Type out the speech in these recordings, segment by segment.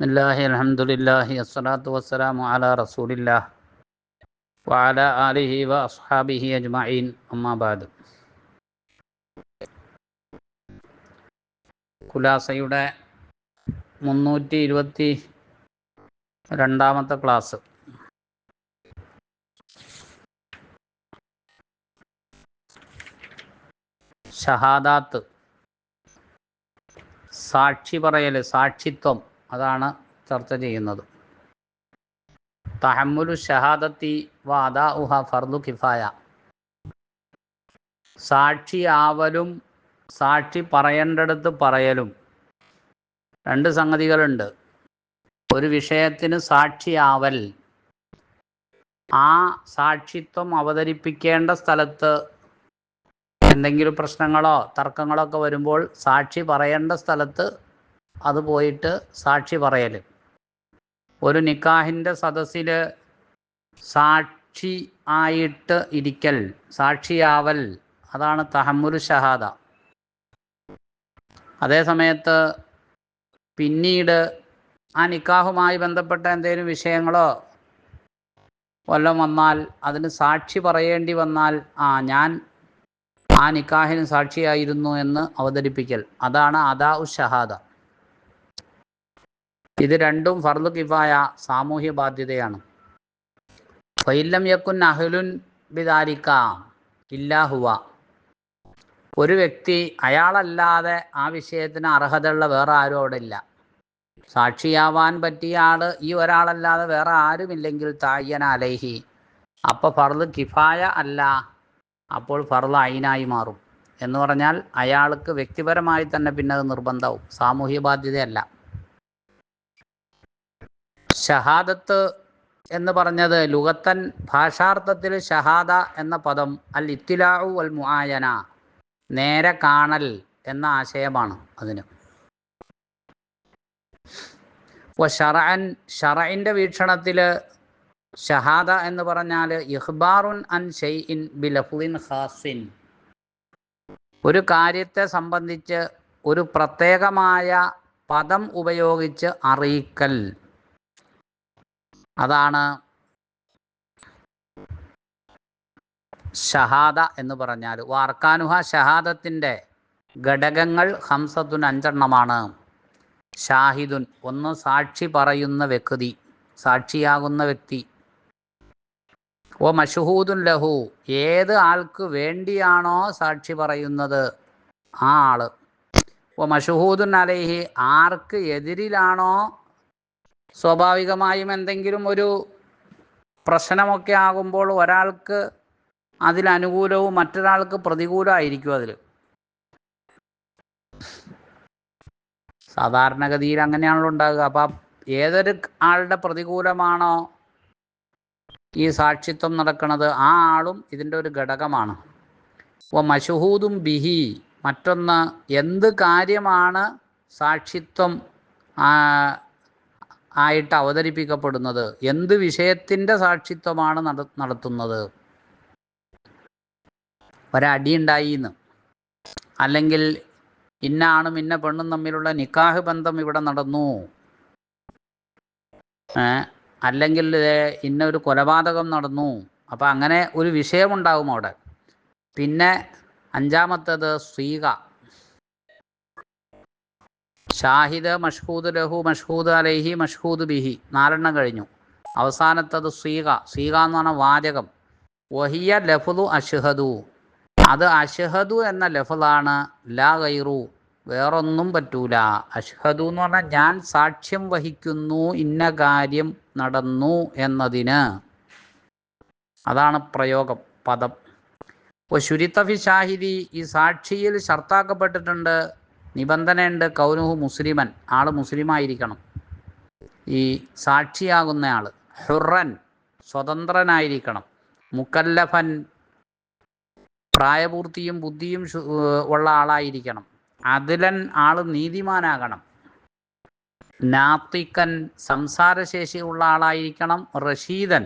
ബിസ്മില്ലാഹി അൽഹംദുലില്ലാഹി അസ്സലാത്തു വസ്സലാമു അലാ റസൂലില്ലാ വഅല ആലിഹി വഅസ്ഹാബിഹി അസ്ഹാബിഹി അജ്മഈൻ. അമ്മാബാദ് കുലാസയുടെ മുന്നൂറ്റി ഇരുപത്തി രണ്ടാമത്തെ ക്ലാസ്. ഷഹാദാത്ത്. സാക്ഷി പറയൽ സാക്ഷിത്വം. അതാണ് ചർച്ച ചെയ്യുന്നത്. തഹമ്മുലു ഷഹാദത്തി വാദാ ഉഹ ഫർദു കിഫായ. സാക്ഷി ആവലും സാക്ഷി പറയേണ്ടടുത്ത് പറയലും. രണ്ട് സംഗതികളുണ്ട്. ഒരു വിഷയത്തിന് സാക്ഷിയാവൽ ആ സാക്ഷിത്വം അവതരിപ്പിക്കേണ്ട സ്ഥലത്ത് എന്തെങ്കിലും പ്രശ്നങ്ങളോ തർക്കങ്ങളോ ഒക്കെ വരുമ്പോൾ സാക്ഷി പറയേണ്ട സ്ഥലത്ത് അത് പോയിട്ട് സാക്ഷി പറയൽ ഒരു നിക്കാഹിന്റെ സദസ്സിൽ സാക്ഷി ആയിട്ട് ഇരിക്കൽ സാക്ഷിയാവൽ അതാണ് തഹമ്മുൽ ഷഹാദ. അതേ സമയത്ത് പിന്നീട് ആ നിക്കാഹുമായി ബന്ധപ്പെട്ട എന്തെങ്കിലും വിഷയങ്ങളോ വല്ലതും വന്നാൽ അതിന് സാക്ഷി പറയേണ്ടി വന്നാൽ ആ ഞാൻ ആ നിക്കാഹിന് സാക്ഷിയായിരുന്നു എന്ന് അവതരിപ്പിക്കൽ. അതാണ് അദാ ഉ ഷഹാദ. ഇത് രണ്ടും ഫർദു കിഫായ സാമൂഹ്യ ബാധ്യതയാണ്. ഫൈലം യക്കുൻ അഹ്ലുൻ ബിദാരിക്ക ഇല്ലാഹുവ ഒരു വ്യക്തി അയാളല്ലാതെ ആ വിഷയത്തിന് അർഹതയുള്ള വേറെ ആരും അവിടെ ഇല്ല. സാക്ഷിയാവാൻ പറ്റിയ ആൾ ഈ ഒരാളല്ലാതെ വേറെ ആരുമില്ലെങ്കിൽ തായ്യന അലൈഹി. അപ്പോൾ ഫർദ് കിഫായ അല്ല അപ്പോൾ ഫർദ് അയിനായി മാറും. എന്ന് പറഞ്ഞാൽ അയാൾക്ക് വ്യക്തിപരമായി തന്നെ പിന്നെ അത് നിർബന്ധവും സാമൂഹ്യ ബാധ്യതയല്ല. ഷഹാദത്ത് എന്ന് പറഞ്ഞത് ലുഗത്തൻ ഭാഷാർത്ഥത്തിൽ ഷഹാദ എന്ന പദം അൽ ഇത്തിലാഉ അൽ മുആയന നേരെ കാണൽ എന്ന ആശയമാണ് അതിന്. ഷറഅൻ ഷറഇന്റെ വീക്ഷണത്തിൽ ഷഹാദ എന്ന് പറഞ്ഞാൽ ഇഹ്ബാറുൻ അൻ ഷെയ്ഇൻ ബിലഫ്ലിൻ ഖാസിൻ. ഒരു കാര്യത്തെ സംബന്ധിച്ച് ഒരു പ്രത്യേകമായ പദം ഉപയോഗിച്ച് അറിയിക്കൽ. അതാണ് ഷഹാദ എന്ന് പറഞ്ഞാൽ വാർക്കാനുഹ ഷഹാദത്തിന്റെ ഘടകങ്ങൾ ഹംസത്തുൻ അഞ്ചെണ്ണമാണ്. ഷാഹിദുൻ ഒന്ന് സാക്ഷി പറയുന്ന വ്യക്തി സാക്ഷിയാകുന്ന വ്യക്തി. ഓ മഷുഹൂദുൻ ലഹു ഏത് ആൾക്ക് വേണ്ടിയാണോ സാക്ഷി പറയുന്നത്? ആ ആൾ. ഓ മഷുഹൂദുൻ അലൈഹി ആർക്ക് എതിരിലാണോ സ്വാഭാവികമായും എന്തെങ്കിലും ഒരു പ്രശ്നമൊക്കെ ആകുമ്പോൾ ഒരാൾക്ക് അതിൽ അനുകൂലവും മറ്റൊരാൾക്ക് പ്രതികൂലമായിരിക്കും അതിൽ. സാധാരണഗതിയിൽ അങ്ങനെയാണല്ലോ ഉണ്ടാകുക അപ്പം ഏതൊരു ആളുടെ പ്രതികൂലമാണോ ഈ സാക്ഷിത്വം നടക്കുന്നത്? ആ ആളും ഇതിന്റെ ഒരു ഘടകമാണ്. അപ്പോൾ മഷുഹൂദും ബിഹി. മറ്റൊന്ന് എന്ത് കാര്യമാണ് സാക്ഷിത്വം ആയിട്ട് അവതരിപ്പിക്കപ്പെടുന്നത് എന്ത് വിഷയത്തിന്റെ സാക്ഷിത്വമാണ് നട നടത്തുന്നത്? ഒരടി ഉണ്ടായിന്ന് അല്ലെങ്കിൽ ഇന്ന ആണും ഇന്ന പെണ്ണും തമ്മിലുള്ള നിക്കാഹ് ബന്ധം ഇവിടെ നടന്നു. അല്ലെങ്കിൽ ഇന്ന ഒരു കൊലപാതകം നടന്നു. അപ്പം അങ്ങനെ ഒരു വിഷയമുണ്ടാകും അവിടെ. പിന്നെ അഞ്ചാമത്തേത് സ്വീക ഷാഹിദ് മഷ്ഹൂദ് ലഹു മഷ്ഹൂദ് അലൈഹി മഷ്ഹൂദ് ബിഹി. നാലെണ്ണം കഴിഞ്ഞു. അവസാനത്തത് സീഗ. സീഗ എന്ന് പറഞ്ഞ വാചകം. വഹിയ ലഫുദു അഷ്ഹദു. അത് അഷ്ഹദു എന്ന ലഫലാണ് ലാ ഗൈറു. വേറൊന്നും പറ്റൂല. അഷ്ഹദു എന്ന് പറഞ്ഞാൽ ഞാൻ സാക്ഷ്യം വഹിക്കുന്നു ഇന്ന കാര്യം നടന്നു എന്നതിന്. അതാണ് പ്രയോഗം പദം. ഇപ്പോൾ ശുരിത്തഫി ഷാഹിദി ഈ സാക്ഷിയിൽ ഷർത്താക്കപ്പെട്ടിട്ടുണ്ട്. നിബന്ധനയുണ്ട് കൗനുഹു മുസ്ലിമൻ. ആൾ മുസ്ലിമായിരിക്കണം. ഈ സാക്ഷിയാകുന്ന ആൾ ഹുറൻ സ്വതന്ത്രനായിരിക്കണം. മുക്കല്ലഫൻ പ്രായപൂർത്തിയും ബുദ്ധിയും ഉള്ള ആളായിരിക്കണം. അതിലൻ ആൾ നീതിമാനാകണം. നാത്തിക്കൻ സംസാരശേഷിയുള്ള ആളായിരിക്കണം. റഷീദൻ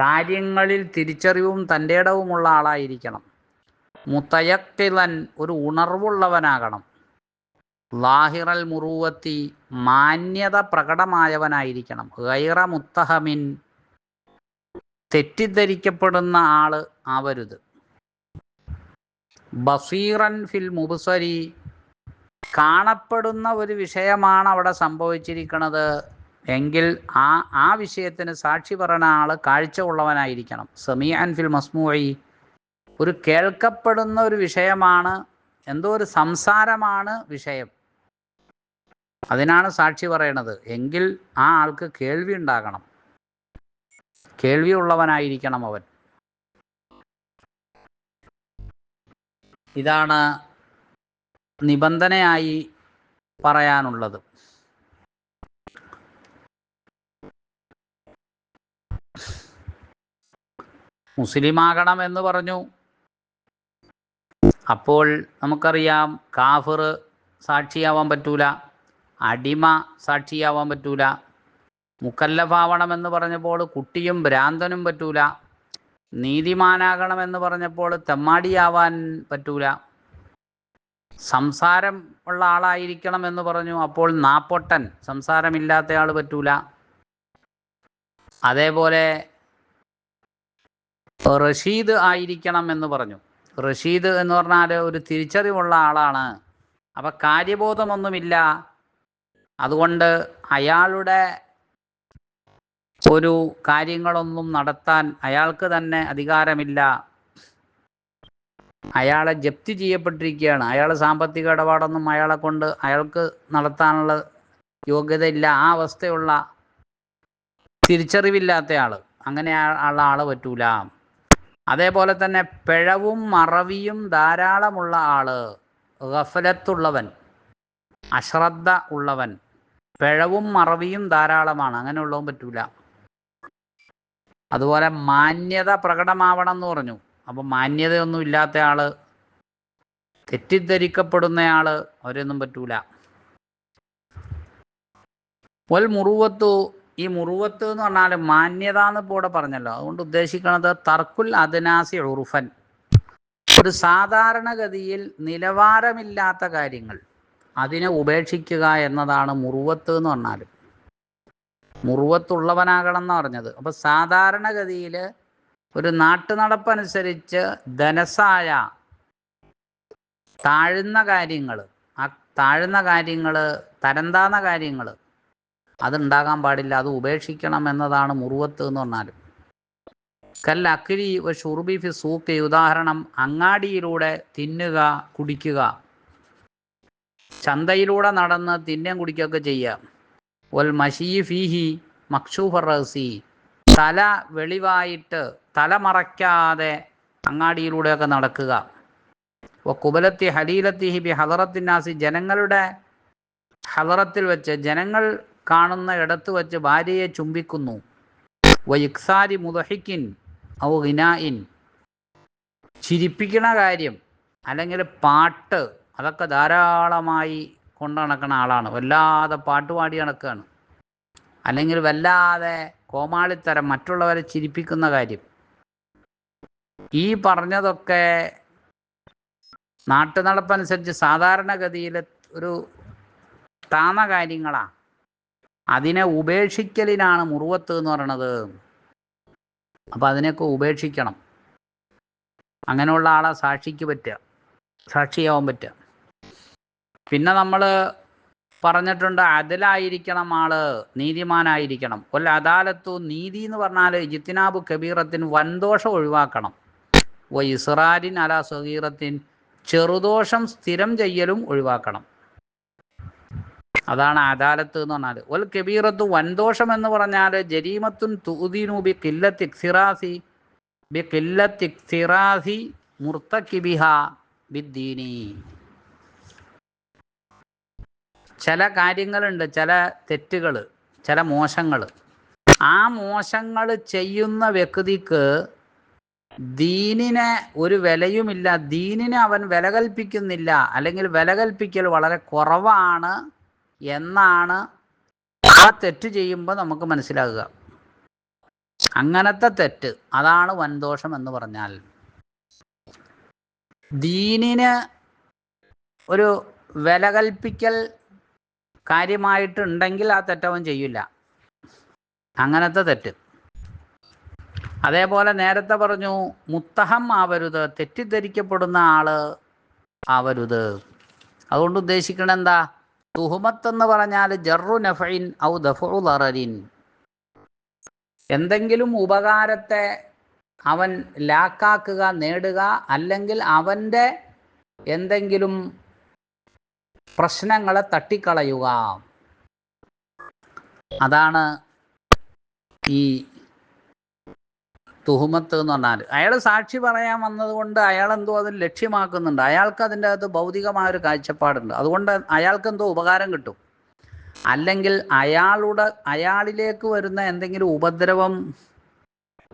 കാര്യങ്ങളിൽ തിരിച്ചറിവും തന്റെ ഇടവുമുള്ള ആളായിരിക്കണം. മുത്തയക്കിലൻ ഒരു ഉണർവുള്ളവനാകണം. ലാഹിറൽ മുറുവത്തി മാന്യത പ്രകടമായവനായിരിക്കണം. ഗൈറ മുത്തഹമിൻ തെറ്റിദ്ധരിക്കപ്പെടുന്ന ആൾ ആവരുത്. ബസീറൻ ഫിൽ മുബുസരി കാണപ്പെടുന്ന ഒരു വിഷയമാണ് അവിടെ സംഭവിച്ചിരിക്കുന്നത് എങ്കിൽ ആ ആ വിഷയത്തിന് സാക്ഷി പറയുന്ന ആൾ കാഴ്ച ഉള്ളവനായിരിക്കണം. സമീഅൻ ഫിൽ മസ്മൂയി ഒരു കേൾക്കപ്പെടുന്ന ഒരു വിഷയമാണ് എന്തോ ഒരു സംസാരമാണ് വിഷയം. അതിനാണ് സാക്ഷി പറയണത്. എങ്കിൽ ആ ആൾക്ക് കേൾവി ഉണ്ടാകണം. കേൾവി ഉള്ളവനായിരിക്കണം അവൻ. ഇതാണ് നിബന്ധനയായി പറയാനുള്ളത്. മുസ്ലിമാകണം എന്ന് പറഞ്ഞു. അപ്പോൾ നമുക്കറിയാം കാഫിർ സാക്ഷിയാവാൻ പറ്റൂല അടിമ സാക്ഷിയാവാൻ പറ്റൂല മുക്കല്ലഫാവണമെന്ന് പറഞ്ഞപ്പോൾ കുട്ടിയും ഭ്രാന്തനും പറ്റൂല നീതിമാനാകണമെന്ന് പറഞ്ഞപ്പോൾ തെമ്മാടിയാവാൻ പറ്റൂല സംസാരം ഉള്ള ആളായിരിക്കണം എന്ന് പറഞ്ഞു അപ്പോൾ നാപ്പൊട്ടൻ സംസാരമില്ലാത്ത ആൾ പറ്റൂല. അതേപോലെ റഷീദ് ആയിരിക്കണം എന്ന് പറഞ്ഞു. റഷീദ് എന്ന് പറഞ്ഞാൽ ഒരു തിരിച്ചറിവുള്ള ആളാണ്. അപ്പം കാര്യബോധമൊന്നുമില്ല. അതുകൊണ്ട് അയാളുടെ ഒരു കാര്യങ്ങളൊന്നും നടത്താൻ അയാൾക്ക് തന്നെ അധികാരമില്ല. അയാളെ ജപ്തി ചെയ്യപ്പെട്ടിരിക്കുകയാണ്. അയാൾ സാമ്പത്തിക ഇടപാടൊന്നും അയാളെ കൊണ്ട് അയാൾക്ക് നടത്താനുള്ള യോഗ്യതയില്ല. ആ അവസ്ഥയുള്ള തിരിച്ചറിവില്ലാത്ത ആൾ അങ്ങനെ ഉള്ള ആളെ പറ്റൂല. അതേപോലെ തന്നെ പിഴവും മറവിയും ധാരാളമുള്ള ആൾ ഗഫലത്തുള്ളവൻ അശ്രദ്ധ ഉള്ളവൻ പിഴവും മറവിയും ധാരാളമാണ്. അങ്ങനെ ഉള്ളവൻ പറ്റൂല. അതുപോലെ മാന്യത പ്രകടമാവണം എന്ന് പറഞ്ഞു. അപ്പം മാന്യതയൊന്നും ഇല്ലാത്ത ആൾ തെറ്റിദ്ധരിക്കപ്പെടുന്നയാൾ അവരൊന്നും പറ്റൂല. ഒൽ മുറുവത്തു ഈ മുറുവത്ത് എന്ന് പറഞ്ഞാൽ മാന്യത എന്ന് ഇപ്പോൾ ഇവിടെ പറഞ്ഞല്ലോ. അതുകൊണ്ട് ഉദ്ദേശിക്കുന്നത് തർക്കുൽ അദനാസി ഉറുഫൻ. ഒരു സാധാരണഗതിയിൽ നിലവാരമില്ലാത്ത കാര്യങ്ങൾ അതിനെ ഉപേക്ഷിക്കുക എന്നതാണ് മുറുവത്ത് എന്ന് പറഞ്ഞാൽ മുറുവത്തുള്ളവനാകണം എന്ന് പറഞ്ഞത്. അപ്പോൾ സാധാരണഗതിയിൽ ഒരു നാട്ടുനടപ്പനുസരിച്ച് ധനസായ താഴ്ന്ന കാര്യങ്ങൾ ആ താഴ്ന്ന കാര്യങ്ങൾ തരംതാന്ന കാര്യങ്ങൾ അതുണ്ടാകാൻ പാടില്ല അത് ഉപേക്ഷിക്കണം എന്നതാണ് മുറുവത്ത് എന്ന് പറഞ്ഞാൽ കല്ല അക്കിരി ഷുർബി ഫി സൂക്ക് ഉദാഹരണം അങ്ങാടിയിലൂടെ തിന്നുക കുടിക്കുക. ചന്തയിലൂടെ നടന്ന് തിന്നുകയും കുടിക്കുകയൊക്കെ ചെയ്യുക. ഒൽ മഷീ ഫീഹി മക്ഷൂഫർ റസി തല വെളിവായിട്ട് തല മറയ്ക്കാതെ അങ്ങാടിയിലൂടെയൊക്കെ നടക്കുക. ഒ കുബലത്തി ഹലീലത്തി ബി ഹലറത്തിനാസി ജനങ്ങളുടെ ഹലറത്തിൽ വെച്ച് ജനങ്ങൾ കാണുന്ന ഇടത്ത് വച്ച് ഭാര്യയെ ചുംബിക്കുന്നു. വൈക്സാരി മുദഹിക്കിൻ ഔ ഹിനായിൻ ചിരിപ്പിക്കണ കാര്യം അല്ലെങ്കിൽ പാട്ട് അതൊക്കെ ധാരാളമായി കൊണ്ടു നടക്കുന്ന ആളാണ്. വല്ലാതെ പാട്ട് പാടി നടക്കുകയാണ്. അല്ലെങ്കിൽ വല്ലാതെ കോമാളിത്തരം മറ്റുള്ളവരെ ചിരിപ്പിക്കുന്ന കാര്യം. ഈ പറഞ്ഞതൊക്കെ നാട്ടുനടപ്പനുസരിച്ച് സാധാരണഗതിയിൽ ഒരു താന്ന കാര്യങ്ങളാണ്. അതിനെ ഉപേക്ഷിക്കലിനാണ് മുറുവത്ത് എന്ന് പറയണത്. അപ്പം അതിനെയൊക്കെ ഉപേക്ഷിക്കണം. അങ്ങനെയുള്ള ആളെ സാക്ഷിക്ക് പറ്റുക. സാക്ഷിയാവാൻ പറ്റുക. പിന്നെ നമ്മൾ പറഞ്ഞിട്ടുണ്ട് അതിലായിരിക്കണം ആൾ നീതിമാനായിരിക്കണം. ഒല്ല അദാലത്തു നീതി എന്ന് പറഞ്ഞാൽ ജിത്തിനാബ് കബീറത്തിന് വൻദോഷം ഒഴിവാക്കണം. വ ഇസ്റാരിൻ അല സഹീറത്തിൻ ചെറുദോഷം സ്ഥിരം ചെയ്യലും ഒഴിവാക്കണം. അതാണ് അദാലത്ത് എന്ന് പറഞ്ഞാൽ ഒൽ കബീറത്ത് വൻദോഷം എന്ന് പറഞ്ഞാൽ ജരീമത്തുൻ തൂദീനു ബി കില്ലത്തി ഇക്സിറാസി ബി കില്ലത്തി ഇക്സിറാസി മുർത്തക്കിബിഹ ബിദ്ദീനി. ചില കാര്യങ്ങളുണ്ട് ചില തെറ്റുകൾ ചില മോശങ്ങൾ ആ മോശങ്ങൾ ചെയ്യുന്ന വ്യക്തിക്ക് ദീനിനെ ഒരു വിലയുമില്ല ദീനിനെ അവൻ വില കൽപ്പിക്കുന്നില്ല അല്ലെങ്കിൽ വില കൽപ്പിക്കൽ വളരെ കുറവാണ് എന്നാണ് ആ തെറ്റ് ചെയ്യുമ്പോൾ നമുക്ക് മനസ്സിലാകുക. അങ്ങനത്തെ തെറ്റ് അതാണ് വൻദോഷം എന്ന് പറഞ്ഞാൽ ദീനിന് ഒരു വില കൽപ്പിക്കൽ കാര്യമായിട്ടുണ്ടെങ്കിൽ ആ തെറ്റവൻ ചെയ്യില്ല. അങ്ങനത്തെ തെറ്റ്. അതേപോലെ നേരത്തെ പറഞ്ഞു മുത്തഹം ആവരുത് തെറ്റിദ്ധരിക്കപ്പെടുന്ന ആൾ ആവരുത്. അതുകൊണ്ട് ഉദ്ദേശിക്കണ എന്താ? തുഹുമത്ത് എന്ന് പറഞ്ഞാൽ ജറു നഫൈൻ ഔ ദഫു ദറരിൻ എന്തെങ്കിലും ഉപകാരത്തെ അവൻ ലാക്കാക്കുക നേടുക അല്ലെങ്കിൽ അവന്റെ എന്തെങ്കിലും പ്രശ്നങ്ങളെ തട്ടിക്കളയുക. അതാണ് ഈ തുഹുമത്ത് എന്ന് പറഞ്ഞാൽ അയാൾ സാക്ഷി പറയാൻ വന്നതുകൊണ്ട് അയാൾ എന്തോ അതിൽ ലക്ഷ്യമാക്കുന്നുണ്ട്. അയാൾക്ക് അതിന്റെ അകത്ത് ഭൗതികമായ ഒരു കാഴ്ചപ്പാടുണ്ട്. അതുകൊണ്ട് അയാൾക്ക് എന്തോ ഉപകാരം കിട്ടും. അല്ലെങ്കിൽ അയാളുടെ അയാളിലേക്ക് വരുന്ന എന്തെങ്കിലും ഉപദ്രവം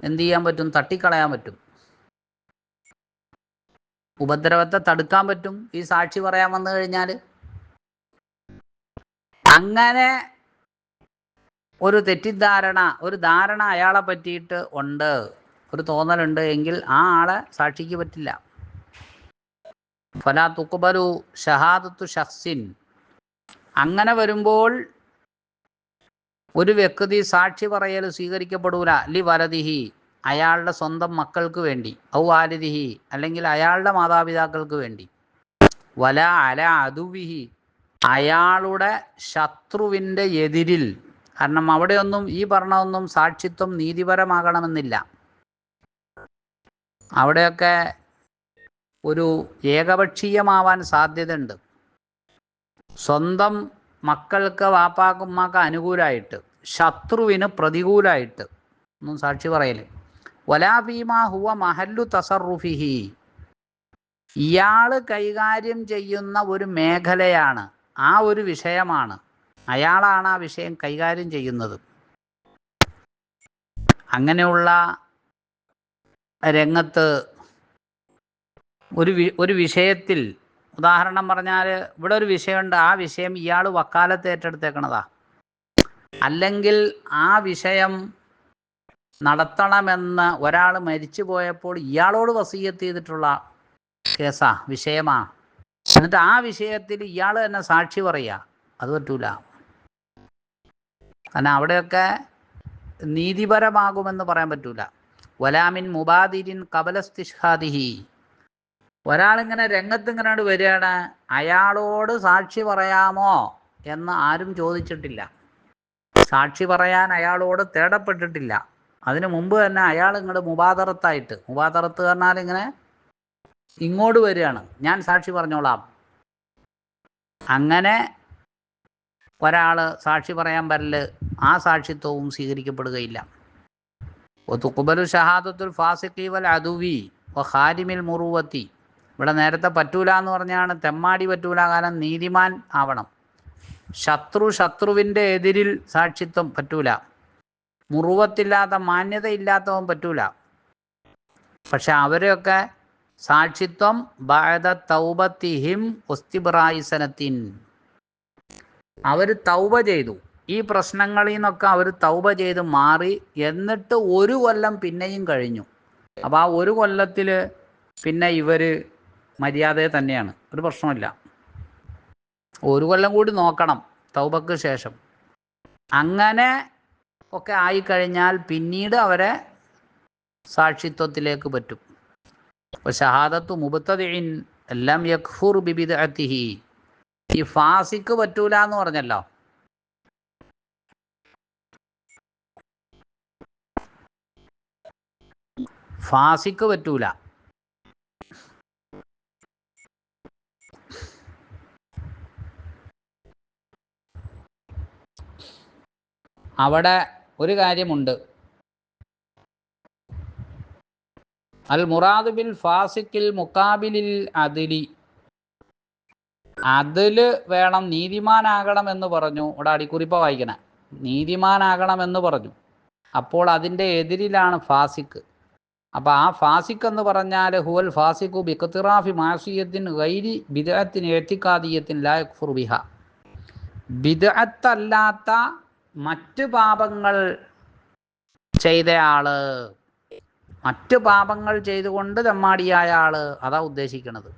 എന്ത് ചെയ്യാൻ പറ്റും? തട്ടിക്കളയാൻ പറ്റും. ഉപദ്രവത്തെ തടുക്കാൻ പറ്റും. ഈ സാക്ഷി പറയാൻ വന്നു കഴിഞ്ഞാൽ അങ്ങനെ ഒരു തെറ്റിദ്ധാരണ ഒരു ധാരണ അയാളെ പറ്റിയിട്ട് ഉണ്ട്. ഒരു തോന്നലുണ്ട് എങ്കിൽ ആ ആളെ സാക്ഷിക്ക് പറ്റില്ല. ഫലാ തുക്കുബലു ഷഹാദത്തു ഷഹ്സിൻ അങ്ങനെ വരുമ്പോൾ ഒരു വ്യക്തി സാക്ഷി പറയൽ സ്വീകരിക്കപ്പെടൂല. ലി വലതിഹി അയാളുടെ സ്വന്തം മക്കൾക്ക് വേണ്ടി. ഔ വാലിദിഹി അല്ലെങ്കിൽ അയാളുടെ മാതാപിതാക്കൾക്ക് വേണ്ടി. വല അല അതുവിഹി അയാളുടെ ശത്രുവിന്റെ എതിരിൽ. കാരണം അവിടെയൊന്നും ഈ പറഞ്ഞതൊന്നും സാക്ഷിത്വം നീതിപരമാകണമെന്നില്ല. അവിടെയൊക്കെ ഒരു ഏകപക്ഷീയമാവാൻ സാധ്യതയുണ്ട്. സ്വന്തം മക്കൾക്ക് വാപ്പാക്കുമ്മാക്ക് അനുകൂലമായിട്ട് ശത്രുവിന് പ്രതികൂലമായിട്ട് ഒന്നും സാക്ഷി പറയൽ. വലാഭീമ ഹുവ മഹല്ലു തസറുഫിഹി ഇയാൾ കൈകാര്യം ചെയ്യുന്ന ഒരു മേഖലയാണ് ആ ഒരു വിഷയമാണ്. അയാളാണ് ആ വിഷയം കൈകാര്യം ചെയ്യുന്നത്. അങ്ങനെയുള്ള രംഗത്ത് ഒരു ഒരു വിഷയത്തിൽ ഉദാഹരണം പറഞ്ഞാൽ ഇവിടെ ഒരു വിഷയമുണ്ട്. ആ വിഷയം ഇയാൾ വക്കാലത്ത് ഏറ്റെടുത്തേക്കണതാ. അല്ലെങ്കിൽ ആ വിഷയം നടത്തണമെന്ന് ഒരാൾ മരിച്ചു പോയപ്പോൾ ഇയാളോട് വസീയത്ത് ചെയ്തിട്ടുള്ള കേസാ വിഷയമാ. എന്നിട്ട് ആ വിഷയത്തിൽ ഇയാൾ തന്നെ സാക്ഷി പറയുക അത് പറ്റൂല. കാരണം അവിടെയൊക്കെ നീതിപരമാകുമെന്ന് പറയാൻ പറ്റൂല. വലാമിൻ മുബാദിരിൻ കബലസ്തിഷ്ഹാദിഹി. ഒരാളിങ്ങനെ രംഗത്ത് ഇങ്ങനെ വരികയാണ് അയാളോട് സാക്ഷി പറയാമോ എന്ന് ആരും ചോദിച്ചിട്ടില്ല. സാക്ഷി പറയാൻ അയാളോട് തേടപ്പെട്ടിട്ടില്ല. അതിനു മുമ്പ് തന്നെ അയാൾ ഇങ്ങോട്ട് മുബാദറത്തായിട്ട് മുബാദറത്ത് പറഞ്ഞാൽ ഇങ്ങനെ ഇങ്ങോട്ട് വരികയാണ് ഞാൻ സാക്ഷി പറഞ്ഞോളാം. അങ്ങനെ ഒരാൾ സാക്ഷി പറയാൻ പറ്റില്ല ആ സാക്ഷിത്വവും സ്വീകരിക്കപ്പെടുകയില്ല. ഒത്തുക്കുബലു ഷഹാദത്തുൽ ഫാസിഖി വൽ അദുവി വ ഖാരിമിൽ മുറുവത്തി ഇവിടെ നേരത്തെ പറ്റൂല എന്ന് പറഞ്ഞാണ് തെമ്മാടി പറ്റൂല കാരണം നീതിമാൻ ആവണം. ശത്രു ശത്രുവിന്റെ എതിരിൽ സാക്ഷിത്വം പറ്റൂല. മുറുവത്തില്ലാത്ത മാന്യതയില്ലാത്തവൻ പറ്റൂല. പക്ഷെ അവരെയൊക്കെ സാക്ഷിത്വം ബാദ തൗബത്തിഹിം ഒസ്തിബ്രായിസനത്തിൻ അവർ തൗബ ചെയ്തു. ഈ പ്രശ്നങ്ങളിൽ നിന്നൊക്കെ അവർ തൗബ ചെയ്ത് മാറി എന്നിട്ട് ഒരു കൊല്ലം പിന്നെയും കഴിഞ്ഞു. അപ്പോൾ ആ ഒരു കൊല്ലത്തിൽ പിന്നെ ഇവർ മര്യാദ തന്നെയാണ്. ഒരു പ്രശ്നമില്ല ഒരു കൊല്ലം കൂടി നോക്കണം തൗബക്ക് ശേഷം. അങ്ങനെ ഒക്കെ ആയിക്കഴിഞ്ഞാൽ പിന്നീട് അവരെ സാക്ഷിത്വത്തിലേക്ക് പറ്റും. അപ്പോൾ ഷഹാദത്തു മുബത്തതിൻ എല്ലാം യഖ്ഫുർ ബിബിദഅത്തിഹി. ഈ ഫാസിക്ക് പറ്റൂല എന്ന് പറഞ്ഞല്ലോ. ഫാസിക്ക് പറ്റൂല. അവിടെ ഒരു കാര്യമുണ്ട്. അൽ മുറാദ് ബിൽ ഫാസിക്കിൽ മുക്കാബിലിൽ അതിലി. അതിൽ വേണം നീതിമാനാകണം എന്ന് പറഞ്ഞു. ഇവിടെ അടിക്കുറിപ്പ വായിക്കണേ. നീതിമാനാകണം എന്ന് പറഞ്ഞു. അപ്പോൾ അതിന്റെ എതിരിലാണ് ഫാസിക്ക്. അപ്പോൾ ആ ഫാസിഖ് എന്ന് പറഞ്ഞാൽ ഹുവൽ ഫാസിഖു ബിഖത്തിറാഫി മാസിയത്തിൻ ഗൈരി ബിദഅത്തിന് എത്തിക്കാതീയത്തിൻ ലാ ബിഹ. ബിദഅത്തല്ലാത്ത മറ്റ് പാപങ്ങൾ ചെയ്തയാൾ. മറ്റ് പാപങ്ങൾ ചെയ്തുകൊണ്ട് തെമ്മാടിയായ ആൾ അതാ ഉദ്ദേശിക്കുന്നത്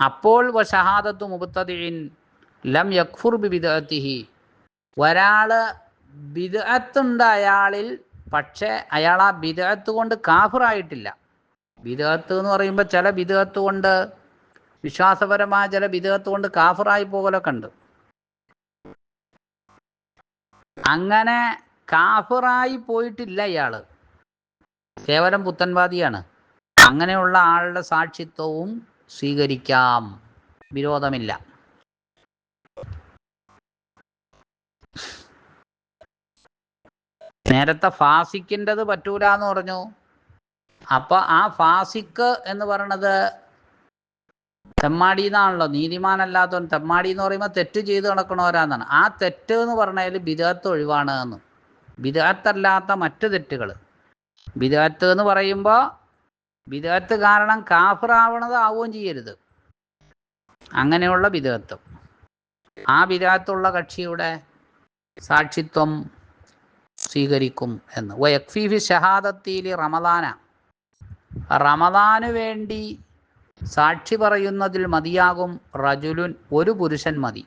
അപ്പോൾ വഷഹാദത്തു മുബത്തതിൻ ലം യഖ്ഫുർ ബിദഅത്തിഹി. ഒരാൾ ബിദഅത്തുണ്ട് അയാളിൽ പക്ഷേ അയാൾ ആ ബിദഅത്ത് കൊണ്ട് കാഫിറായിട്ടില്ല. ബിദഅത്ത് എന്ന് പറയുമ്പോൾ ചില ബിദഅത്ത് കൊണ്ട് വിശ്വാസപരമായ ചില ബിദഅത്ത് കൊണ്ട് കാഫിറായി പോകലൊക്കെ ഉണ്ട്. അങ്ങനെ കാഫിറായി പോയിട്ടില്ല ഇയാൾ. കേവലം പുത്തൻവാദിയാണ്. അങ്ങനെയുള്ള ആളുടെ സാക്ഷിത്വവും സ്വീകരിക്കാം. വിരോധമില്ല. നേരത്തെ ഫാസിക്കിന്റെത് പറ്റൂല എന്ന് പറഞ്ഞു. അപ്പൊ ആ ഫാസിക്ക് എന്ന് പറയണത് തെമ്മാടി എന്നാണല്ലോ നീതിമാനല്ലാത്തവൻ തെമ്മാടി എന്ന് പറയുമ്പോൾ തെറ്റ് ചെയ്ത് നടക്കണവരാന്നാണ്. ആ തെറ്റ് എന്ന് പറഞ്ഞാൽ ബിദാത്ത് ഒഴിവാണ് എന്ന് ബിദാത്തല്ലാത്ത മറ്റു തെറ്റുകൾ ബിദാത്ത് എന്ന് പറയുമ്പോൾ ബിദാത്ത് കാരണം കാഫറാവണത് ആവുകയും ചെയ്യരുത്. അങ്ങനെയുള്ള ബിദാത്ത്. ആ ബിദാത്തുള്ള കക്ഷിയുടെ സാക്ഷിത്വം സ്വീകരിക്കും എന്ന്. വയക്ഫീഫി ഷഹാദത്തിയിൽ റമദാന. റമദാനു വേണ്ടി സാക്ഷി പറയുന്നതിൽ മതിയാകും റജുലുൻ ഒരു പുരുഷൻ മതി.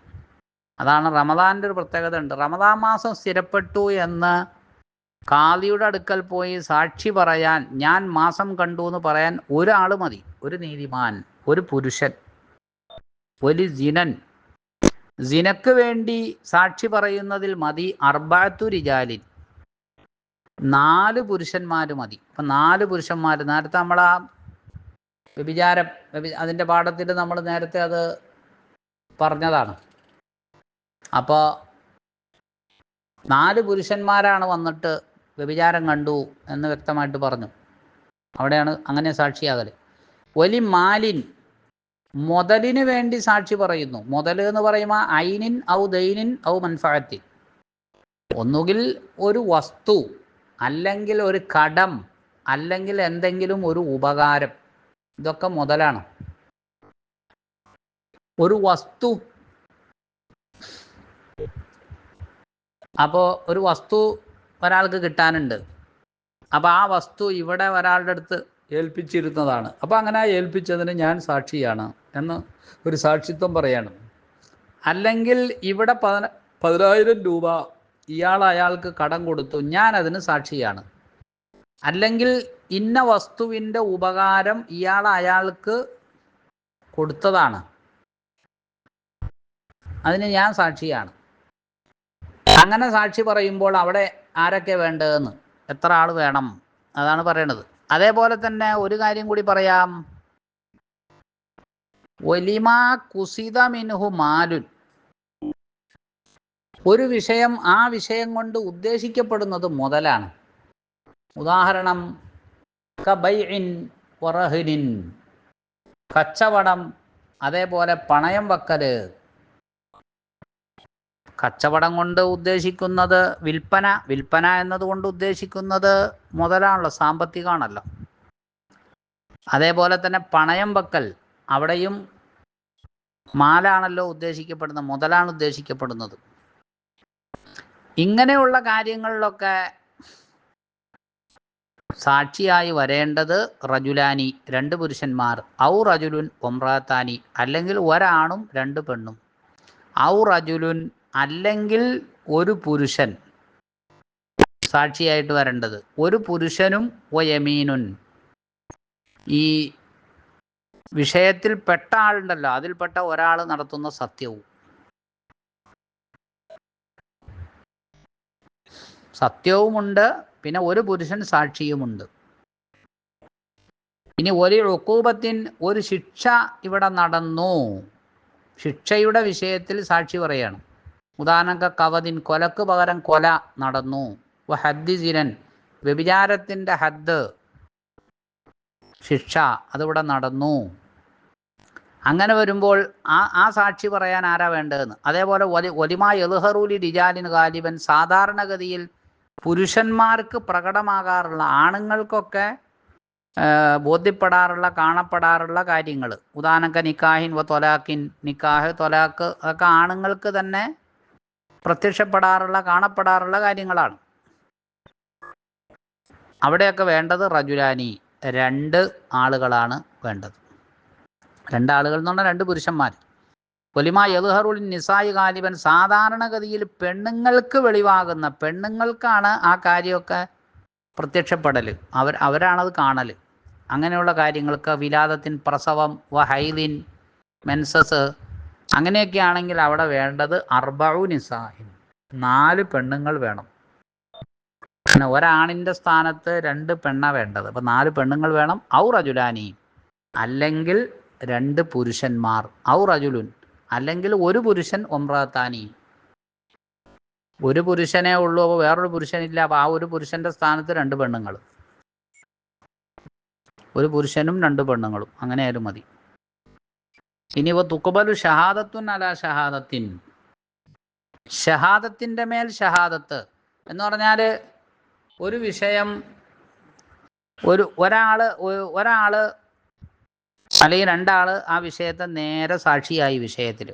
അതാണ് റമദാന്റെ ഒരു പ്രത്യേകത ഉണ്ട്. റമദാൻ മാസം സ്ഥിരപ്പെട്ടു എന്ന് കാളിയുടെ അടുക്കൽ പോയി സാക്ഷി പറയാൻ ഞാൻ മാസം കണ്ടു എന്ന് പറയാൻ ഒരാൾ മതി. ഒരു നീതിമാൻ ഒരു പുരുഷൻ ഒരു ജിനൻ. ജിനക്ക് വേണ്ടി സാക്ഷി പറയുന്നതിൽ മതി അർബാത്തു റിജാലിൻ. നാല് പുരുഷന്മാർ മതി. അപ്പം നാല് പുരുഷന്മാർ നേരത്തെ നമ്മൾ ആ വ്യഭിചാരം അതിന്റെ പാഠത്തിൽ നമ്മൾ നേരത്തെ അത് പറഞ്ഞതാണ്. അപ്പോൾ നാല് പുരുഷന്മാരാണ് വന്നിട്ട് വ്യഭിചാരം കണ്ടു എന്ന് വ്യക്തമായിട്ട് പറഞ്ഞു. അവിടെയാണ് അങ്ങനെ സാക്ഷിയാകൽ വലി മാലിൻ മുതലിന് വേണ്ടി സാക്ഷി പറയുന്നു. മുതൽ എന്ന് പറയുമ്പോൾ ഐനിൻ ഔ ദൈനിൻ ഔ മൻഫാത്തിൻ ഒന്നുകിൽ ഒരു വസ്തു അല്ലെങ്കിൽ ഒരു കടം അല്ലെങ്കിൽ എന്തെങ്കിലും ഒരു ഉപകാരം. ഇതൊക്കെ മുതലാണ്. ഒരു വസ്തു. അപ്പോൾ ഒരു വസ്തു ഒരാൾക്ക് കിട്ടാനുണ്ട്. അപ്പോൾ ആ വസ്തു ഇവിടെ ഒരാളുടെ അടുത്ത് ഏൽപ്പിച്ചിരുന്നതാണ്. അപ്പോൾ അങ്ങനെ ഏൽപ്പിച്ചതിന് ഞാൻ സാക്ഷിയാണ് എന്ന് ഒരു സാക്ഷിത്വം പറയാണ്. അല്ലെങ്കിൽ ഇവിടെ പതിന പതിനായിരം രൂപ ഇയാൾ അയാൾക്ക് കടം കൊടുത്തു. ഞാൻ അതിന് സാക്ഷിയാണ്. അല്ലെങ്കിൽ ഇന്ന വസ്തുവിന്റെ ഉപകാരം ഇയാൾ അയാൾക്ക് കൊടുത്തതാണ്. അതിന് ഞാൻ സാക്ഷിയാണ്. അങ്ങനെ സാക്ഷി പറയുമ്പോൾ അവിടെ ആരൊക്കെ വേണ്ടതെന്ന്? എത്ര ആൾ വേണം? അതാണ് പറയണത്. അതേപോലെ തന്നെ ഒരു കാര്യം കൂടി പറയാം. ഒലിമാ കുസിത മിൻഹു മാലുൻ. ഒരു വിഷയം ആ വിഷയം കൊണ്ട് ഉദ്ദേശിക്കപ്പെടുന്നത് മുതലാണ്. ഉദാഹരണം കബൈഇൻ വറഹിനിൻ കച്ചവടം അതേപോലെ പണയം വക്കൽ. കച്ചവടം കൊണ്ട് ഉദ്ദേശിക്കുന്നത് വിൽപ്പന വിൽപ്പന എന്നതുകൊണ്ട് ഉദ്ദേശിക്കുന്നത് മുതലാണല്ലോ സാമ്പത്തികമാണല്ലോ അതേപോലെ തന്നെ പണയം വെക്കൽ അവിടെയും മാലാണല്ലോ ഉദ്ദേശിക്കപ്പെടുന്നത് മുതലാണ് ഉദ്ദേശിക്കപ്പെടുന്നത്. ഇങ്ങനെയുള്ള കാര്യങ്ങളിലൊക്കെ സാക്ഷിയായി വരേണ്ടത് റജുലാനി രണ്ട് പുരുഷന്മാർ. ഔ റജുലുൻ ഒമ്രാത്താനി അല്ലെങ്കിൽ ഒരാണും രണ്ട് പെണ്ണും. ഔ റജുലുൻ അല്ലെങ്കിൽ ഒരു പുരുഷൻ സാക്ഷിയായിട്ട് വരേണ്ടത്. ഒരു പുരുഷനും ഒ യമീനുൻ. ഈ വിഷയത്തിൽ പെട്ട ആളുണ്ടല്ലോ. അതിൽപ്പെട്ട ഒരാൾ നടത്തുന്ന സത്യവും. സത്യവുമുണ്ട് പിന്നെ ഒരു പുരുഷൻ സാക്ഷിയുമുണ്ട്. ഇനി ഒരു ഒക്കൂപത്തിൻ ഒരു ശിക്ഷ ഇവിടെ നടന്നു. ശിക്ഷയുടെ വിഷയത്തിൽ സാക്ഷി പറയാണ്. ഉദാഹരണ കവതിൻ കൊലക്ക് പകരം കൊല നടന്നു. ഹദ്ദിജിരൻ വ്യഭിചാരത്തിന്റെ ഹദ്ദ് ശിക്ഷ അതിവിടെ നടന്നു. അങ്ങനെ വരുമ്പോൾ ആ ആ സാക്ഷി പറയാൻ ആരാ വേണ്ടതെന്ന്. അതേപോലെ ഒലി ഒലിമാ എലുഹറൂലി ഡിജാലിൻ ഗാലിബൻ സാധാരണഗതിയിൽ പുരുഷന്മാർക്ക് പ്രകടമാകാറുള്ള ആണുങ്ങൾക്കൊക്കെ ബോധ്യപ്പെടാറുള്ള കാണപ്പെടാറുള്ള കാര്യങ്ങൾ ഉദാഹരണക്ക നിക്കാഹിൻ വ തൊലാക്കിൻ നിക്കാഹ് തൊലാക്ക് അതൊക്കെ ആണുങ്ങൾക്ക് തന്നെ പ്രത്യക്ഷപ്പെടാറുള്ള കാണപ്പെടാറുള്ള കാര്യങ്ങളാണ്. അവിടെയൊക്കെ വേണ്ടത് റജുലാനി രണ്ട് ആളുകളാണ് വേണ്ടത്. രണ്ടാളുകൾ എന്ന് പറഞ്ഞാൽ രണ്ട് പുരുഷന്മാർ പൊലിമ യദ്ഹറുൽ നിസായി ഗാലിബൻ സാധാരണഗതിയിൽ പെണ്ണുങ്ങൾക്ക് വെളിവാകുന്ന പെണ്ണുങ്ങൾക്കാണ് ആ കാര്യമൊക്കെ പ്രത്യക്ഷപ്പെടൽ അവർ അവരാണത് കാണൽ അങ്ങനെയുള്ള കാര്യങ്ങൾക്ക് വിലാദത്തിൻ പ്രസവം വ ഹൈദിൻ മെൻസസ് അങ്ങനെയൊക്കെ ആണെങ്കിൽ അവിടെ വേണ്ടത് അർബഉ നിസാഹിൻ. നാല് പെണ്ണുങ്ങൾ വേണം. പിന്നെ ഒരാണിന്റെ സ്ഥാനത്ത് രണ്ട് പെണ്ണ വേണ്ടത്. അപ്പം നാല് പെണ്ണുങ്ങൾ വേണം. ഔ റജുലാനി അല്ലെങ്കിൽ രണ്ട് പുരുഷന്മാർ. ഔ റജുലുൻ അല്ലെങ്കിൽ ഒരു പുരുഷൻ ഒമ്രാത്താനി. ഒരു പുരുഷനേ ഉള്ളൂ അപ്പോൾ വേറൊരു പുരുഷനില്ല അപ്പോൾ ആ ഒരു പുരുഷന്റെ സ്ഥാനത്ത് രണ്ട് പെണ്ണുങ്ങൾ ഒരു പുരുഷനും രണ്ട് പെണ്ണുങ്ങളും അങ്ങനെ ആയാലും മതി. ഇനി ഇപ്പോൾ തുക്കബലു ഷഹാദത്തുൻ അല ഷഹാദത്തിൻ. ഷഹാദത്തിന്റെ മേൽ ഷഹാദത്ത് എന്ന് പറഞ്ഞാൽ ഒരു വിഷയം ഒരു ഒരാൾ ഒരാൾ അല്ലെങ്കിൽ രണ്ടാൾ ആ വിഷയത്തെ നേരെ സാക്ഷിയായി വിഷയത്തിൽ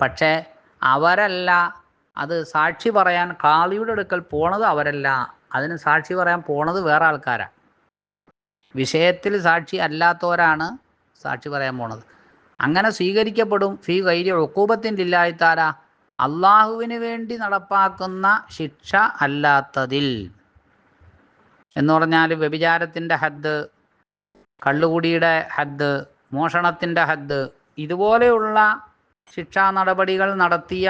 പക്ഷേ അവരല്ല അത് സാക്ഷി പറയാൻ കാളിയുടെ അടുക്കൽ പോണത് അവരല്ല. അതിന് സാക്ഷി പറയാൻ പോണത് വേറെ ആൾക്കാരാണ് വിഷയത്തിൽ സാക്ഷി അല്ലാത്തവരാണ് സാക്ഷി പറയാൻ പോണത്. അങ്ങനെ സ്വീകരിക്കപ്പെടും. ഫീ കൈരി ഒക്കൂപത്തിന്റെ ഇല്ലായ്ത്താര അള്ളാഹുവിന് വേണ്ടി നടപ്പാക്കുന്ന ശിക്ഷ അല്ലാത്തതിൽ. എന്ന് പറഞ്ഞാൽ വ്യഭിചാരത്തിന്റെ ഹദ്ദ് കള്ളുകുടിയുടെ ഹദ്ദ് മോഷണത്തിന്റെ ഹദ്ദ് ഇതുപോലെയുള്ള ശിക്ഷാ നടപടികൾ നടത്തിയ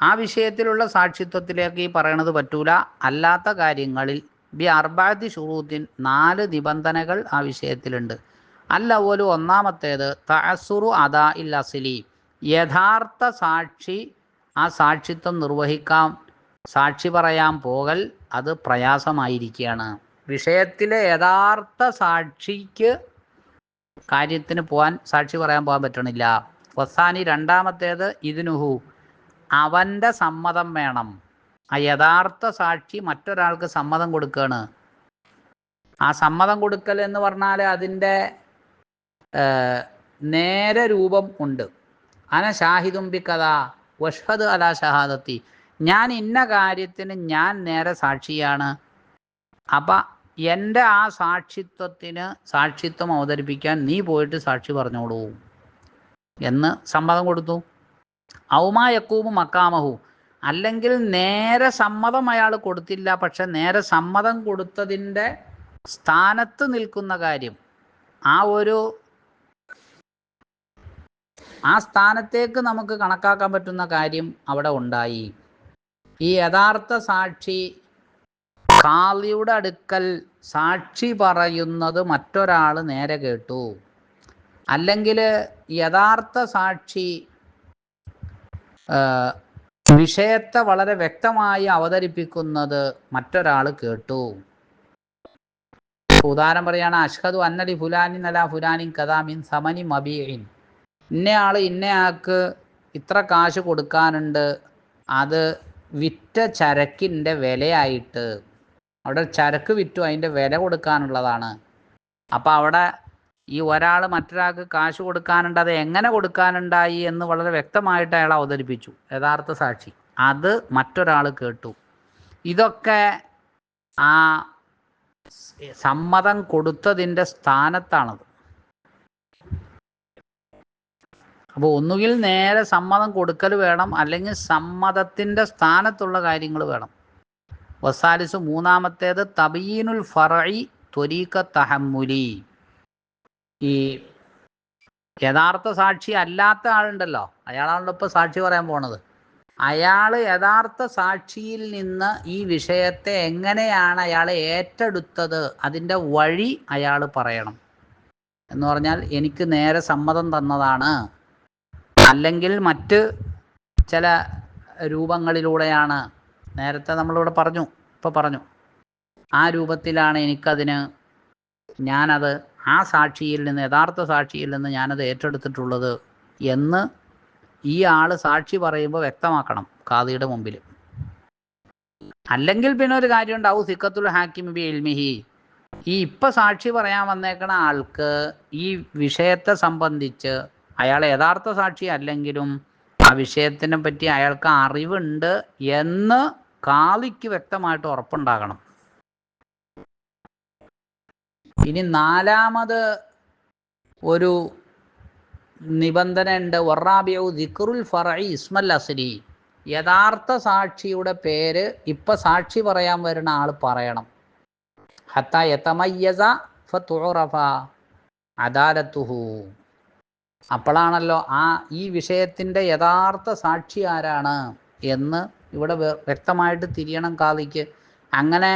ആ വിഷയത്തിലുള്ള സാക്ഷിത്വത്തിലേക്ക് ഈ പറയണത് പറ്റൂല. അല്ലാത്ത കാര്യങ്ങളിൽ ബി അർബാദി ഷുറൂത്തിൻ നാല് നിബന്ധനകൾ ആ വിഷയത്തിലുണ്ട്. അല്ല പോലും ഒന്നാമത്തേത് തഅസുറു അദാ ഇൽ അസിലി. യഥാർത്ഥ സാക്ഷി ആ സാക്ഷിത്വം നിർവഹിക്കാം സാക്ഷി പറയാൻ പോകൽ അത് പ്രയാസമായിരിക്കുകയാണ്. വിഷയത്തിലെ യഥാർത്ഥ സാക്ഷിക്ക് കാര്യത്തിന് പോകാൻ സാക്ഷി പറയാൻ പോകാൻ പറ്റണില്ല. വസാനി രണ്ടാമത്തേത് ഇതിനുഹു. അവന്റെ സമ്മതം വേണം. ആ യഥാർത്ഥ സാക്ഷി മറ്റൊരാൾക്ക് സമ്മതം കൊടുക്കുകയാണ് ആ സമ്മതം കൊടുക്കൽ എന്ന് പറഞ്ഞാൽ അതിന്റെ നേരെ രൂപം ഉണ്ട്. അന ഷാഹിദുംബി കഥ വഷ്ഹദ് അല ഷഹാദത്തി ഞാൻ ഇന്ന കാര്യത്തിന് ഞാൻ നേരെ സാക്ഷിയാണ്. അപ്പം എന്റെ ആ സാക്ഷിത്വത്തിന് സാക്ഷിത്വം അവതരിപ്പിക്കാൻ നീ പോയിട്ട് സാക്ഷി പറഞ്ഞോളൂ. എന്ന് സമ്മതം കൊടുത്തു. ഔമാ യക്കൂബ് മക്കാമഹു. അല്ലെങ്കിൽ നേരെ സമ്മതം അയാൾ കൊടുത്തില്ല. പക്ഷെ നേരെ സമ്മതം കൊടുത്തതിന്റെ സ്ഥാനത്ത് നിൽക്കുന്ന കാര്യം. ആ ഒരു ആ സ്ഥാനത്തേക്ക് നമുക്ക് കണക്കാക്കാൻ പറ്റുന്ന കാര്യം അവിടെ ഉണ്ടായി. ഈ യഥാർത്ഥ സാക്ഷി കാളിയുടെ അടുക്കൽ സാക്ഷി പറയുന്നത് മറ്റൊരാൾ നേരെ കേട്ടു. അല്ലെങ്കിൽ യഥാർത്ഥ സാക്ഷി വിഷയത്തെ വളരെ വ്യക്തമായി അവതരിപ്പിക്കുന്നത് മറ്റൊരാൾ കേട്ടു. ഉദാഹരണം പറയുകയാണ് അഷ്ഹദു അന്നലി ഫുലാനി നല ഫുലാനിൻ കഥാമിൻ സമനി മബീൻ ഇന്നയാൾ ഇന്നയാൾക്ക് ഇത്ര കാശ് കൊടുക്കാനുണ്ട്. അത് വിറ്റ ചരക്കിന്റെ വിലയായിട്ട്. അവിടെ ചരക്ക് വിറ്റു അതിന്റെ വില കൊടുക്കാനുള്ളതാണ്. അപ്പം അവിടെ ഈ ഒരാൾ മറ്റൊരാൾക്ക് കാശ് കൊടുക്കാനുണ്ട് അത് എങ്ങനെ കൊടുക്കാനുണ്ടായി എന്ന് വളരെ വ്യക്തമായിട്ട് അയാൾ അവതരിപ്പിച്ചു. യഥാർത്ഥ സാക്ഷി. അത് മറ്റൊരാൾ കേട്ടു. ഇതൊക്കെ ആ സമ്മതം കൊടുത്തതിന്റെ സ്ഥാനത്താണത്. അപ്പോൾ ഒന്നുകിൽ നേരെ സമ്മതം കൊടുക്കൽ വേണം അല്ലെങ്കിൽ സമ്മതത്തിന്റെ സ്ഥാനത്തുള്ള കാര്യങ്ങൾ വേണം. വസാലിസ് മൂന്നാമത്തേത് തബീനുൽ ഫറയി ത്വരീക്ക തഹമ്മുലി. ഈ യഥാർത്ഥ സാക്ഷി അല്ലാത്ത ആളുണ്ടല്ലോ. അയാളാണല്ലോ ഇപ്പോൾ സാക്ഷി പറയാൻ പോണത്. അയാൾ യഥാർത്ഥ സാക്ഷിയിൽ നിന്ന് ഈ വിഷയത്തെ എങ്ങനെയാണ് അയാൾ ഏറ്റെടുത്തത് അതിന്റെ വഴി അയാൾ പറയണം. എന്ന് പറഞ്ഞാൽ എനിക്ക് നേരെ സമ്മതം തന്നതാണ്. അല്ലെങ്കിൽ മറ്റ് ചില രൂപങ്ങളിലൂടെയാണ് നേരത്തെ നമ്മളിവിടെ പറഞ്ഞു ഇപ്പോൾ പറഞ്ഞു. ആ രൂപത്തിലാണ് എനിക്കതിന് ഞാനത് ആ സാക്ഷിയിൽ നിന്ന് യഥാർത്ഥ സാക്ഷിയിൽ നിന്ന് ഞാനത് ഏറ്റെടുത്തിട്ടുള്ളത് എന്ന് ഈ ആൾ സാക്ഷി പറയുമ്പോൾ വ്യക്തമാക്കണം കാദിയുടെ മുമ്പിൽ അല്ലെങ്കിൽ പിന്നെ ഒരു കാര്യം ഉണ്ടാവും സിക്കത്തുൽ ഹാക്കിം ബി എൽമിഹി ഈ ഇപ്പം സാക്ഷി പറയാൻ വന്നേക്കണ ആൾക്ക് ഈ വിഷയത്തെ സംബന്ധിച്ച് അയാൾ യഥാർത്ഥ സാക്ഷി അല്ലെങ്കിലും ആ വിഷയത്തിനെ പറ്റി അയാൾക്ക് അറിവുണ്ട് എന്ന് കാളിക്ക് വ്യക്തമായിട്ട് ഉറപ്പുണ്ടാകണം. ഇനി നാലാമത് ഒരു നിബന്ധന ഉണ്ട് വറാബിയു ദിക്റുൽ ഫറൈ ഇസ്മൽ അസരി. യഥാർത്ഥ സാക്ഷിയുടെ പേര് ഇപ്പൊ സാക്ഷി പറയാൻ വരുന്ന ആൾ പറയണം. ഹത്ത യതമയ്യസ ഫതുറഫ അദാലത്തുഹു. അപ്പോഴാണല്ലോ ആ ഈ വിഷയത്തിന്റെ യഥാർത്ഥ സാക്ഷി ആരാണ് എന്ന് ഇവിടെ വ്യക്തമായിട്ട് തിരിയണം കാതിക്ക്. അങ്ങനെ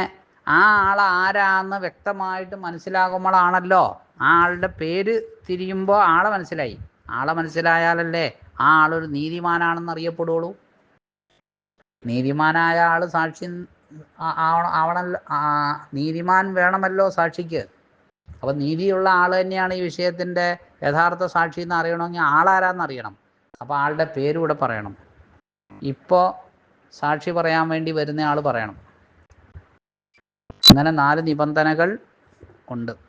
ആ ആൾ ആരാന്ന് വ്യക്തമായിട്ട് മനസ്സിലാകുമ്പോഴാണല്ലോ ആ ആളുടെ പേര് തിരിയുമ്പോൾ ആളെ മനസ്സിലായി. ആളെ മനസ്സിലായാലല്ലേ ആ ആളൊരു നീതിമാനാണെന്ന് അറിയപ്പെടുള്ളൂ. നീതിമാനായ ആൾ സാക്ഷി ആവണല്ലോ നീതിമാൻ വേണമല്ലോ സാക്ഷിക്ക്. അപ്പോൾ നീതിയുള്ള ആൾ തന്നെയാണ് ഈ വിഷയത്തിന്റെ യഥാർത്ഥ സാക്ഷി എന്ന് അറിയണമെങ്കിൽ ആളാരാന്ന് അറിയണം. അപ്പോൾ ആളുടെ പേര് ഇവിടെ പറയണം. ഇപ്പോൾ സാക്ഷി പറയാൻ വേണ്ടി വരുന്ന ആൾ പറയണം. അങ്ങനെ നാല് നിബന്ധനകൾ ഉണ്ട്.